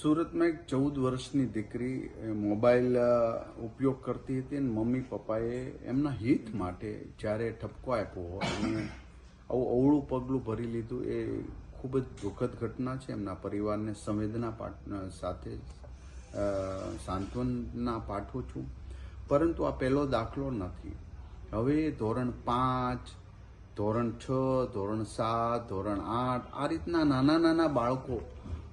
સુરતમાં એક ચૌદ વર્ષની દીકરી મોબાઈલ ઉપયોગ કરતી હતી અને મમ્મી પપ્પાએ એમના હિત માટે જ્યારે ઠપકો આપ્યો અને આવું અવળું પગલું ભરી લીધું, એ ખૂબ જ દુઃખદ ઘટના છે. એમના પરિવારને સંવેદના પાઠ સાથે સાંત્વના પાઠવું છું. પરંતુ આ પહેલો દાખલો નથી. હવે ધોરણ પાંચ, ધોરણ છ, ધોરણ સાત, ધોરણ આઠ આ રીતના નાના નાના બાળકો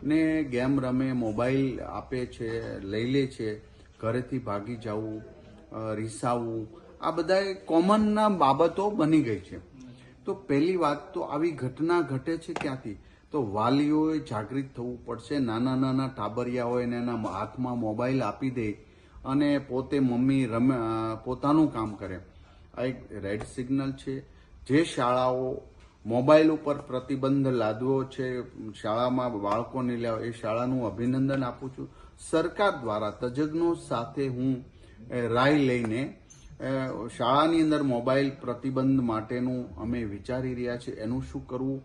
ને ગેમ રમે, મોબાઈલ આપે છે, લઈ લે છે, ઘરેથી ભાગી જવું રીસાવવું આ બધા કોમનના બાબતો બની ગઈ છે. તો પહેલી વાત તો આવી ઘટના ઘટે છે ક્યાંથી? તો વાલીઓએ જાગૃત થવું પડશે, નાના નાના ટાબરિયા હોય ને એના હાથમાં મોબાઈલ આપી દે અને પોતે મમ્મી રમે પોતાનું કામ કરે. આ એક રેડ સિગ્નલ છે. જે શાળાઓ મોબાઈલ ઉપર પ્રતિબંધ લાદવો છે, શાળામાં બાળકોને લેવા એ શાળાનું અભિનંદન આપું છું. સરકાર દ્વારા તજજ્ઞો સાથે હું રાય લઈને શાળાની અંદર મોબાઈલ પ્રતિબંધ માટેનું અમે વિચારી રહ્યા છીએ. એનું શું કરવું?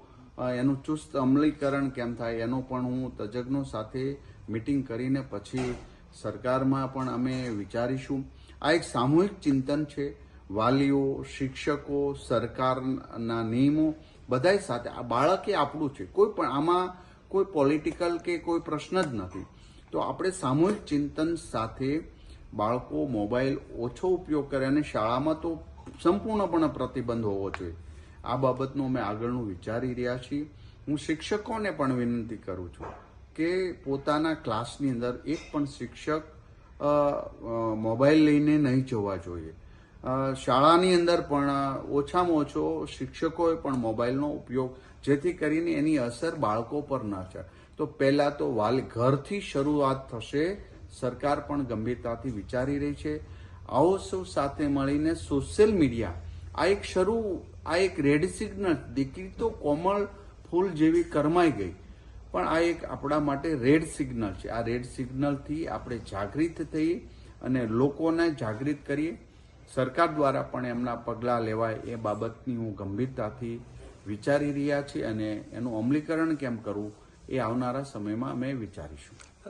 એનું ચુસ્ત અમલીકરણ કેમ થાય? એનો પણ હું તજજ્ઞો સાથે મિટિંગ કરીને પછી સરકારમાં પણ અમે વિચારીશું. આ એક સામૂહિક ચિંતન છે. વાલીઓ, શિક્ષકો, સરકારના નિયમો બધાય સાથે. આ બાળકે આપણું છે. કોઈ પણ આમાં કોઈ પોલિટિકલ કે કોઈ પ્રશ્ન જ નથી. તો આપણે સામૂહિક ચિંતન સાથે બાળકો મોબાઈલ ઓછો ઉપયોગ કરે અને શાળામાં તો સંપૂર્ણપણે પ્રતિબંધ હોવો જોઈએ. આ બાબતનું અમે આગળનું વિચારી રહ્યા છીએ. હું શિક્ષકોને પણ વિનંતી કરું છું કે પોતાના ક્લાસની અંદર એક પણ શિક્ષક મોબાઈલ લઈને નહીં જવા જોઈએ. શાળાની અંદર પણ ઓછામાં ઓછો શિક્ષકોએ પણ મોબાઈલનો ઉપયોગ જેથી કરીને એની અસર બાળકો પર ના થાય તો પહેલાં તો વાલ ઘરથી શરૂઆત થશે, સરકાર પણ ગંભીરતાથી વિચારી રહી છે. આવો સૌ સાથે મળીને સોશિયલ મીડિયા, આ એક શરૂ, આ એક રેડ સિગ્નલ, દીકરી તો કોમળ ફૂલ જેવી કરમાઈ ગઈ. પણ આ એક આપણા માટે રેડ સિગ્નલ છે. આ રેડ સિગ્નલથી આપણે જાગૃત થઈ અને લોકોને જાગૃત કરીએ. સરકાર દ્વારા પણ એમના પગલાં લેવાય એ બાબતની હું ગંભીરતાથી વિચારી રહ્યા છીએ અને એનું અમલીકરણ કેમ કરવું એ આવનારા સમયમાં અમે વિચારીશું.